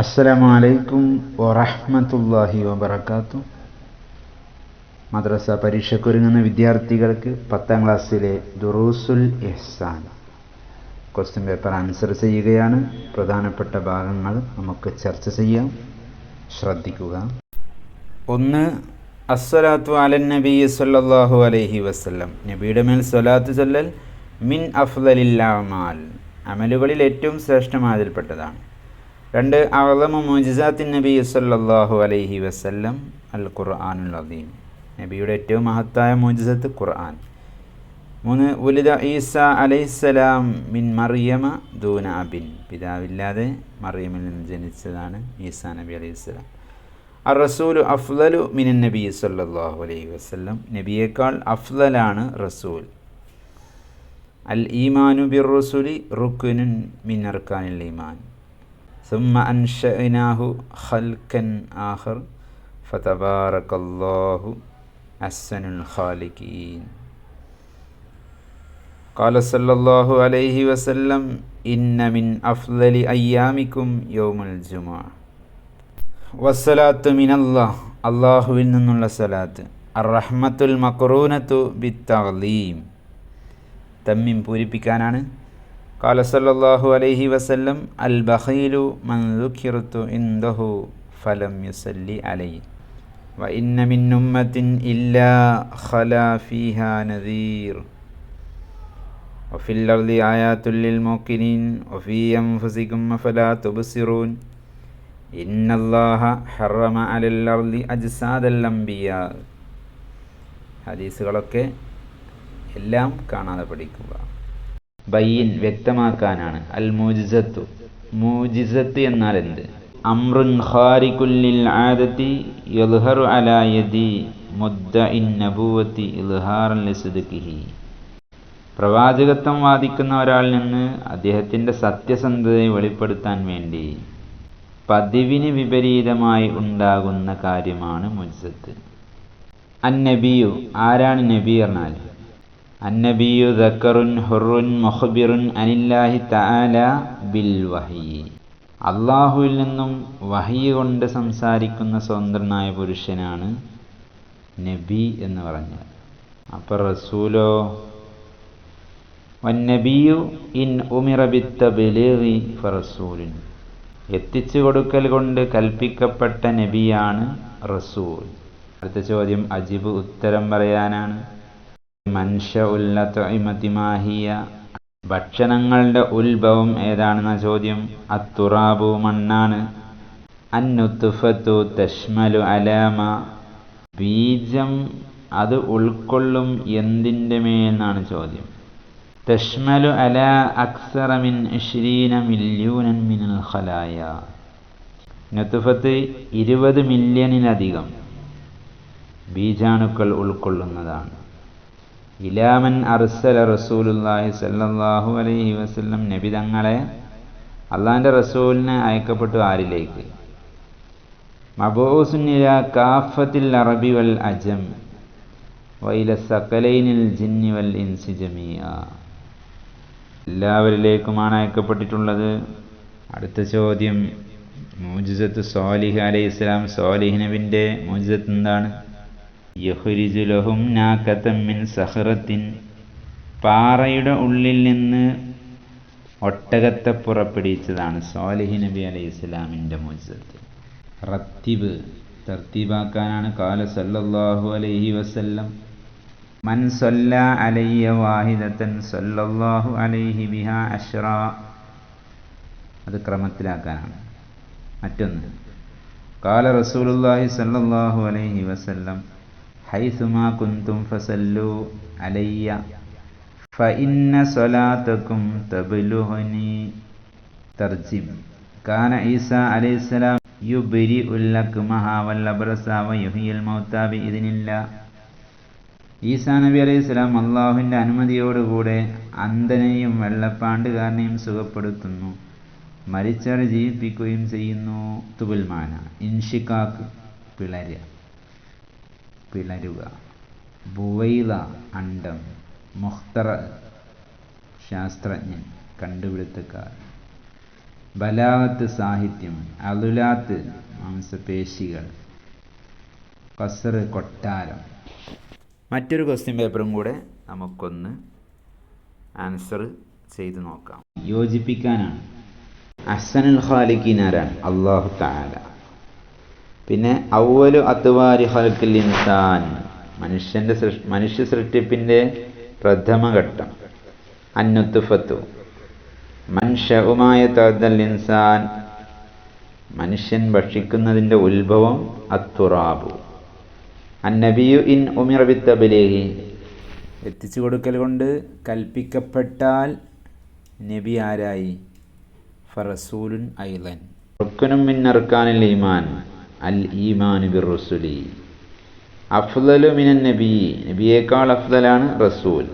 അസ്സലാമു അലൈക്കും വറഹ്മത്തുള്ളാഹി വബറകാത്തു മദ്രസ പരീക്ഷയ്ക്കൊരുങ്ങുന്ന വിദ്യാർത്ഥികൾക്ക് പത്താം ക്ലാസ്സിലെ Durusul Ihsan. Question paper answer ചെയ്യുകയാണ്. പ്രധാനപ്പെട്ട ഭാഗങ്ങൾ നമുക്ക് ചർച്ച ചെയ്യാം. ശ്രദ്ധിക്കുക. ഒന്ന് അസ്സലാത്തു അലൻ നബി സല്ലല്ലാഹു അലൈഹി വസല്ലം. നബിയുടെ മേൽ സ്വലാത്ത് ചൊല്ലൽ മിൻ അഫ്ദലില്ലാമാൽ അമലുകളിൽ ഏറ്റവും ശ്രേഷ്ഠമായതിൽപ്പെട്ടതാണ് രണ്ട് അളമ നബി സല്ലല്ലാഹു അലൈഹി വസ്ല്ലം അൽ ഖുർആാനുൽ അദീം. നബിയുടെ ഏറ്റവും മഹത്തായ മുജിസത്ത് ഖുർആൻ. മൂന്ന് ഉലിദ ഈസ അലൈസലാം മിൻ മറിയമ ദൂന അബിൻ. പിതാവില്ലാതെ മറിയമിൽ നിന്ന് ജനിച്ചതാണ് ഈസ നബി അലൈഹിസ്സലാം. അർ റസൂലു അഫ്ലലു മിനൻ നബി സല്ലല്ലാഹു അലൈഹി വസ്ല്ലം. നബിയേക്കാൾ അഫ്ലലാണ് റസൂൽ. അൽ ഈമാനു ബിർ റസൂലി റുക്കുനുൻ മിൻ അർക്കാനിൽ ഈമാൻ. ثم أنشأناه خلقا آخر فتبارك الله أحسن الخالقين قال صلى الله عليه وسلم إن من أفضل أيامكم يوم الجمعة والصلاة من الله അള്ളാഹുവിൽ നിന്നുള്ള സലാത്ത് അറഹ്മത്തുൽ മക്രൂനത്തു ബിത്തളീം തമ്മിം പൂരിപ്പിക്കാനാണ് قال صلى الله عليه وسلم البخيل من ذكرت عنده فلم يصلي عليه وإن من أمة إلا خلا فيها نذير وفي الأرض آيات للموقنين وفي أنفسكم فلا تبصرون إن الله حرم على الأرض أجساد الأنبياء ഹദീസുകളൊക്കെ എല്ലാം കാണാതെ പഠിക്കുക ബയ്യൻ വ്യക്തമാക്കാനാണ്. അൽ മൂജിസത്തു മൂജിസത്ത് എന്നാൽ എന്ത് അമ്രുൻ ഖാരികുല്ലിൽ ആദത്തി യൽഹറു അലായതി മുദ്ദഇൻ നബുവത്തി ഇൽഹാറൻ ലിസ്ദിഖിഹി. പ്രവാചകത്വം വാദിക്കുന്ന ഒരാളിൽ നിന്ന് അദ്ദേഹത്തിന്റെ സത്യസന്ധതയെ വെളിപ്പെടുത്താൻ വേണ്ടി പതിവിന് വിപരീതമായി ഉണ്ടാകുന്ന കാര്യമാണ് മുജ്സത്ത്. അൻ നബിയു ആരാണ് നബി പറഞ്ഞാൽ അന്നബിയു ദക്കറുൻ ഹുറുൻ മൊഹബിറുൻ അനില്ലാഹി തആല ബിൽ വഹി. അള്ളാഹുവിൽ നിന്നും വഹി കൊണ്ട് സംസാരിക്കുന്ന സ്വതന്ത്രനായ പുരുഷനാണ് നബി എന്ന് പറഞ്ഞത്. അപ്പോൾ റസൂലോ വന്നബിയു ഇൻ ഉമിറബിത്തബിലേറി ഫറസൂലിൻ. എത്തിച്ചു കൊടുക്കൽ കൊണ്ട് കൽപ്പിക്കപ്പെട്ട നബിയാണ് റസൂൽ. അടുത്ത ചോദ്യം അജിബ് ഉത്തരം പറയാനാണ്. ഭക്ഷണങ്ങളുടെ ഉത്ഭവം ഏതാണെന്ന ചോദ്യം. അത്തുറാബു മണ്ണാണ്. അന്നുത്തുഫത്തു തഷ്മലു അലാമ. ബീജം അത് ഉൾക്കൊള്ളും എന്തിന്റെ മേലെന്നാണ് ചോദ്യം. തഷ്മലു അല അക്സറമിൻ മിൻ ഇഷ്രീന മില്യൂനൻ മിനൽ ഖലായ. നത്തുഫത്ത് ഇരുപത് മില്യണിലധികം ബീജാണുക്കൾ ഉൾക്കൊള്ളുന്നതാണ്. ഇലാമൻ അർസല റസൂലുല്ലാഹി സല്ലല്ലാഹു അലൈഹി വസല്ലം നബി തങ്ങളെ അള്ളാഹിന്റെ റസൂലിനെ അയക്കപ്പെട്ടു ആരിലേക്ക്? മബോസുനില കാഫത്തിൽ അറബി വൽ അജം വൈല സകലൈനിൽ ജിന്നി വൽ ഇൻസി ജമിയ എല്ലാവരിലേക്കുമാണ് അയക്കപ്പെട്ടിട്ടുള്ളത്. അടുത്ത ചോദ്യം മോജിസത്ത് സോലിഹ് അലൈഹി ഇസ്ലാം സോലിഹ് നബിന്റെ മൂജിസത്ത് എന്താണ്? യഹുരിജുലഹും നാക്കത്തമ്മിൻ സഹറത്തിൻ. പാറയുടെ ഉള്ളിൽ നിന്ന് ഒട്ടകത്തെ പുറപ്പെടുവിച്ചതാണ് സോലിഹി നബി അലൈഹി ഇസ്ലാമിന്റെ മുജത്ത് റത്തിബ് തർത്തീബാക്കാനാണ് കാല സല്ലല്ലാഹു അലൈഹി വസല്ലം. മൻ സല്ല അലയ്യ വാഹിദത്തൻ സല്ലല്ലാഹു അലൈഹി ബിഹ അഷ്റ. അത് ക്രമത്തിലാക്കാനാണ്. മറ്റൊന്ന് കാല റസൂലുള്ളാഹി സല്ലല്ലാഹു അലൈഹി വസല്ലം ഹൈസുമാ കുന്തും ഫസല്ലു അലയ്യ. ഫഇന്ന സ്വലാത്തക്കും തബുലുഹനി തർജിം കാന ഈസ അലൈഹിസ്സലാം യുബിരി ഉല്ലക്കുമഹ വല്ലബ്രസ വയുഹിയൽ മൗത്താബി ഇതിനില്ല ഈസാ നബി അലൈഹി സ്വലാം അള്ളാഹുവിന്റെ അനുമതിയോടുകൂടെ അന്ധനെയും വെള്ളപ്പാണ്ടുകാരനെയും സുഖപ്പെടുത്തുന്നു. മരിച്ചവരെ ജീവിപ്പിക്കുകയും ചെയ്യുന്നു. തുബുൽമാന ഇൻഷിക്കാക്ക് പിളരുക പിളരുക. ബുവൈദ അണ്ടം മുഖ്തറ ശാസ്ത്രജ്ഞൻ കണ്ടുപിടുത്തക്കാർ. ബലാഗത്ത് സാഹിത്യം അതുലാത്ത് മാംസപേശികൾ കസർ കൊട്ടാരം. മറ്റൊരു ക്വസ്റ്റ്യൻ പേപ്പറും കൂടെ നമുക്കൊന്ന് ആൻസർ ചെയ്തു നോക്കാം. യോജിപ്പിക്കാനാണ്. അസനുൽ ഖാലിഖിനാരാണ് അള്ളാഹു താല പിന്നെ ഔവലു അത്വാരി ഹൽക്കിൽ ഇൻസാൻ. മനുഷ്യന്റെ സൃഷ്ടി മനുഷ്യ സൃഷ്ടിപ്പിന്റെ പ്രഥമഘട്ടം അന്നുത്തുഫത്തു. മൻഷവുമായ തദ്ദൽ ഇൻസാൻ മനുഷ്യൻ ഭക്ഷിക്കുന്നതിന്റെ ഉത്ഭവം അത്തുറാബു. അന്നബിയു ഇൻ ഉമിറബിത്തബിലേഹി എത്തിച്ചു കൊടുക്കൽ കൊണ്ട് കൽപ്പിക്കപ്പെട്ടാൽ നബി ആരായി? ഫറസൂലുൻ ഐലൻ. റുക്കനും മിൻ അർക്കാനിൽ ഈമാൻ. അൽ ഈമാനു ബിർ റസുലി അഫ്ദലു മിനൻ നബി. നബിയേക്കാൾ അഫ്ദലാണ് റസൂൽ.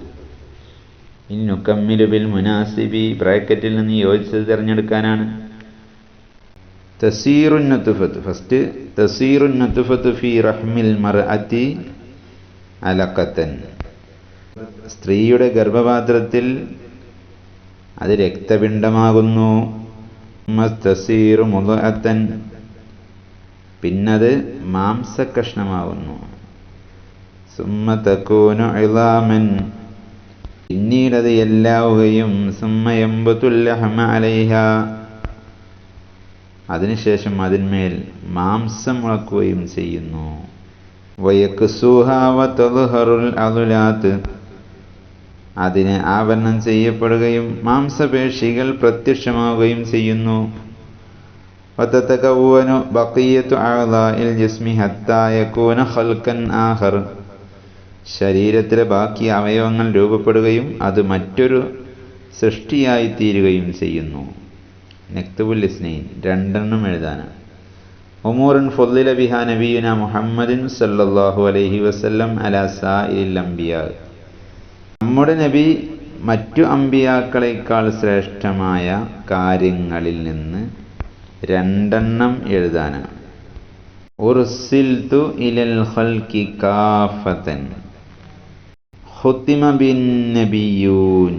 ഇന്നുക്കമ്മിലു ബിൽ മുനാസിബി. ബ്രാക്കറ്റിൽ നിന്ന് യോജിച്ചത് തിരഞ്ഞെടുക്കാനാണ്. തസീറുന്നത്തുഫത്ത് ഫസ്റ്റ് തസീറുന്നത്തുഫത്ത് ഫി റഹ്മിൽ മർഅത്തി അലക്കത്തൻ സ്ത്രീയുടെ ഗർഭപാത്രത്തിൽ അത് രക്തപിണ്ഡമാകുന്നു. തസീറു മുതഅത്തൻ. പിന്നത് മാംസകഷ്ണമാവുന്നു. സുമ്മ തക്കൂനു ഇളാമൻ. പിന്നീടത് എല്ലാവുകയും സുമ്മയമ്പത്തുല്ലഹമ അലൈഹ. അതിനുശേഷം അതിന്മേൽ മാംസം മുളക്കുകയും ചെയ്യുന്നു. അതിന് ആവരണം ചെയ്യപ്പെടുകയും മാംസപേശികൾ പ്രത്യക്ഷമാവുകയും ചെയ്യുന്നു. വതതകവ്വനു ബഖിയത്തു അഅ്ളാഇൽ ജിസ്മി ഹത്താ യകൂന ഖൽഖൻ ആഖർ. ശരീരത്തിലെ ബാക്കി അവയവങ്ങൾ രൂപപ്പെടുകയും അത് മറ്റൊരു സൃഷ്ടിയായി തീരുകയും ചെയ്യുന്നു. നെക്തുബുൽ ഇസ്നൈൻ രണ്ടെണ്ണം എഴുതാനാണ്. ഉമൂറൻ ഫൊല്ലില ബിഹ നബീന മുഹമ്മദിൻ സല്ലല്ലാഹു അലൈഹി വസല്ലം അലാ സാഇൽ അംബിയ. നമ്മുടെ നബി മറ്റു അമ്പിയാക്കളെക്കാൾ ശ്രേഷ്ഠമായ കാര്യങ്ങളിൽ നിന്ന് രണ്ടെണ്ണം എഴുതാനാണ് ഉർസിൽതു ഇലൽ ബിൻ നബിയൂൻ.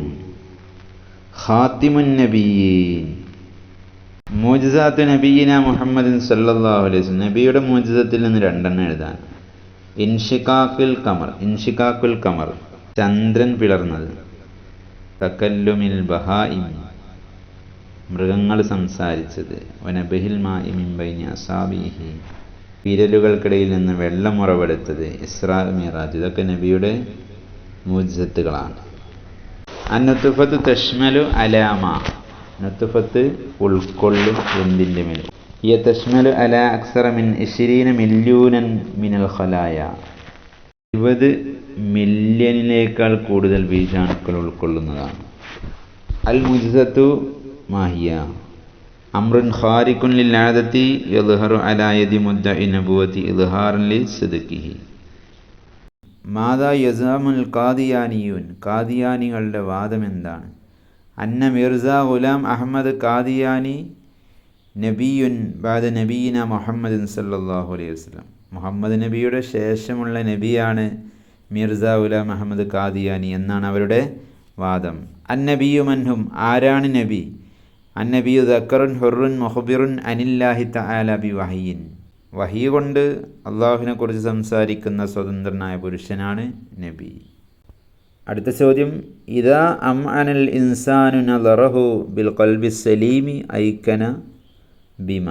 മുഹമ്മദിൻ സല്ലല്ലാഹു അലൈഹി നബിയുടെ മോജിസത്തിൽ നിന്ന് രണ്ടെണ്ണം എഴുതാൻ. ഇൻഷിക്കാക്കുൽ കമർ ഇൻഷിക്കാക്കുൽ കമർ ചന്ദ്രൻ പിളർന്നത്. തക്കല്ലുമിൽ ബഹായിം മൃഗങ്ങൾ സംസാരിച്ചത്. വനബഹിൽ മായിമിമ്പൈനി അസാബിഹി. വിരലുകൾക്കിടയിൽ നിന്ന് വെള്ളം ഉറവെടുത്തത് ഇസ്രാ മിറാജ്. ഇതൊക്കെ നബിയുടെ മൂജത്തുകളാണ് അന്നുത്തുഫത്ത് തഷ്മലു അലാമ ഉൾക്കൊള്ളും എന്തിന്റെ മേൽ ഈ തഷ്മലു അല അക്സറ മിൻ ഇഷിരീന മില്യൂനൻ മിനൽ ഇരുപത് കൂടുതൽ ബീജാണുക്കൾ ഉൾക്കൊള്ളുന്നതാണ്. അൽ മുജിസത്തു മാഹിയ. അമ്രുൻ ഖാരിഖുൻ ലിൽ ആദത്തി യദ്ഹറു അലാ യദി മുദ്ദഇ നബുവതി ഇദ്ഹാറൻ ലി സിദ്ഖിഹി. മാദാ യസാമുൽ കാദിയാനിയൂൻ ഖാദിയാനികളുടെ വാദം എന്താണ് അന്ന മിർസ ഗുലാം അഹമ്മദ് ഖാദിയാനി നബിയുൻ ബാദ നബീന മുഹമ്മദ് സല്ലല്ലാഹു അലൈഹി വസല്ലം. മുഹമ്മദ് നബിയുടെ ശേഷമുള്ള നബിയാണ് മിർസ ഗുലാം അഹമ്മദ് ഖാദിയാനി എന്നാണ് അവരുടെ വാദം. അന്നബിയു മൻഹും ആരാണ് നബി? അന്നബിയു ദക്കറുൻ ഹുറുൻ മൊഹബിറുൻ അനില്ലാഹി തആല ബി വഹയിൻ വഹി കൊണ്ട് അള്ളാഹുവിനെ കുറിച്ച് സംസാരിക്കുന്ന സ്വതന്ത്രനായ പുരുഷനാണ് നബി. അടുത്ത ചോദ്യം ഇതാ അം അനൽ ഇൻസാനു നറഹു ബിൽ കൽബി സലീമി ഐക്കന ബിമ.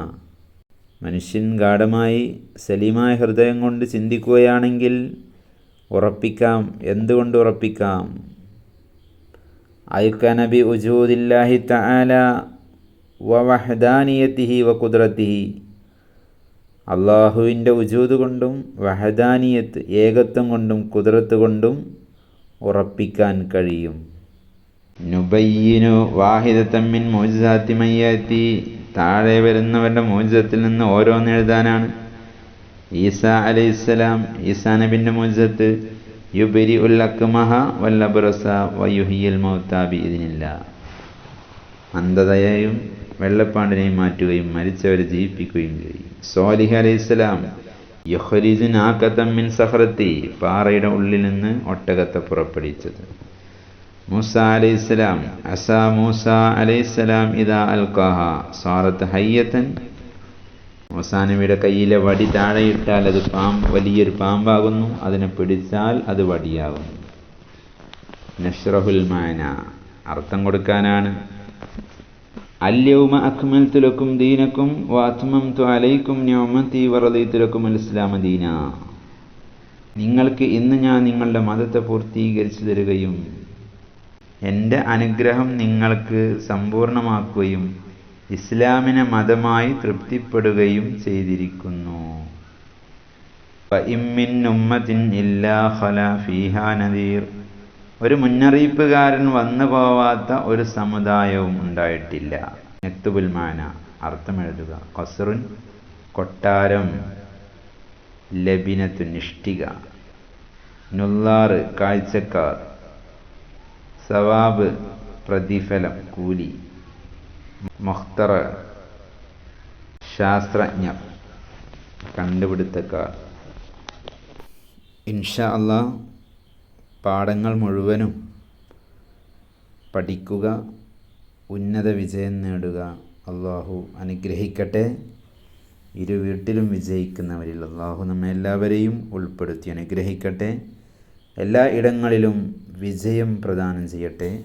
മനുഷ്യൻ ഗാഠമായി സലീമായ ഹൃദയം കൊണ്ട് ചിന്തിക്കുകയാണെങ്കിൽ ഉറപ്പിക്കാം. എന്തുകൊണ്ട് ഉറപ്പിക്കാം? ഐക്കന ബി ഉജൂദില്ലാഹി തആല വഹദാനിയത്തിഹി വ കുദ്രത്തിഹി അള്ളാഹുവിന്റെ ഉജൂദ് കൊണ്ടും വഹദാനിയത്ത് ഏകത്വം കൊണ്ടും കുതിരത്ത് കൊണ്ടും ഉറപ്പിക്കാൻ കഴിയും. നുബയ്യനു വാഹിദത്തമ്മിൻ മോജിസാത്തി മയ്യാത്തി. താഴെ വരുന്നവരുടെ മോജിസത്തിൽ നിന്ന് ഓരോന്ന് എഴുതാനാണ്. ഈസ അലൈഹിസ്സലാം ഈസാ നബിന്റെ മോജിസത്ത് യുബരി ഉല്ലക്കുമഹ വല്ലബുറസ വയുഹിയൽ മൗത്താബി ഇതിനില്ല അന്ധതയെയും വെള്ളപ്പാണ്ടിനെയും മാറ്റുകയും മരിച്ചവരെ ജീവിപ്പിക്കുകയും ചെയ്യും. സോലിഹ് അലൈഹിസ്സലാം യുഹരിജുൻ ആക്കത്തമ്മിൻ സഹ്രത്തി പാറയുടെ ഉള്ളിൽ നിന്ന് ഒട്ടകത്തെ പുറപ്പെടുവിച്ചത്. മൂസ അലൈഹിസ്സലാം അസ മൂസ അലൈഹിസ്സലാം ഇതാ അൽക്കാഹ സാറത്ത് ഹയ്യത്തൻ മൂസാനബിയുടെ കയ്യിലെ വടി താഴെയിട്ടാൽ അത് പാമ്പ് വലിയൊരു പാമ്പാകുന്നു. അതിനെ പിടിച്ചാൽ അത് വടിയാകുന്നു. നഷ്റഹുൽ മാന. അർത്ഥം കൊടുക്കാനാണ്. അല്യൗമ അക്മൽ തുലക്കും ദീനക്കും വാത്മം അലൈക്കും ന്യോമത്തി തുലക്കും അലിസ്ലാമ ദീന. നിങ്ങൾക്ക് ഇന്ന് ഞാൻ നിങ്ങളുടെ മതത്തെ പൂർത്തീകരിച്ചു തരികയും എന്റെ അനുഗ്രഹം നിങ്ങൾക്ക് സമ്പൂർണമാക്കുകയും ഇസ്ലാമിനെ മതമായി തൃപ്തിപ്പെടുകയും ചെയ്തിരിക്കുന്നു. നദീർ. ഒരു മുന്നറിയിപ്പുകാരൻ വന്നു പോവാത്ത ഒരു സമുദായവും ഉണ്ടായിട്ടില്ല. നെത്തുപുൽമാന അർത്ഥം എഴുതുക. ഖസറുൻ കൊട്ടാരം. ലബിനത്തു നിഷ്ഠിക. നുല്ലാറ് കാഴ്ചക്കാർ. സവാബ് പ്രതിഫലം കൂലി. മുഖ്തറ ശാസ്ത്രജ്ഞർ കണ്ടുപിടുത്തക്കാർ. ഇൻഷാ പാഠങ്ങൾ മുഴുവനും പഠിക്കുക ഉന്നത വിജയം നേടുക. അള്ളാഹു അനുഗ്രഹിക്കട്ടെ. ഇരു വീട്ടിലും വിജയിക്കുന്നവരിൽ അള്ളാഹു നമ്മെ എല്ലാവരെയും ഉൾപ്പെടുത്തി അനുഗ്രഹിക്കട്ടെ. എല്ലാ ഇടങ്ങളിലും വിജയം പ്രദാനം ചെയ്യട്ടെ.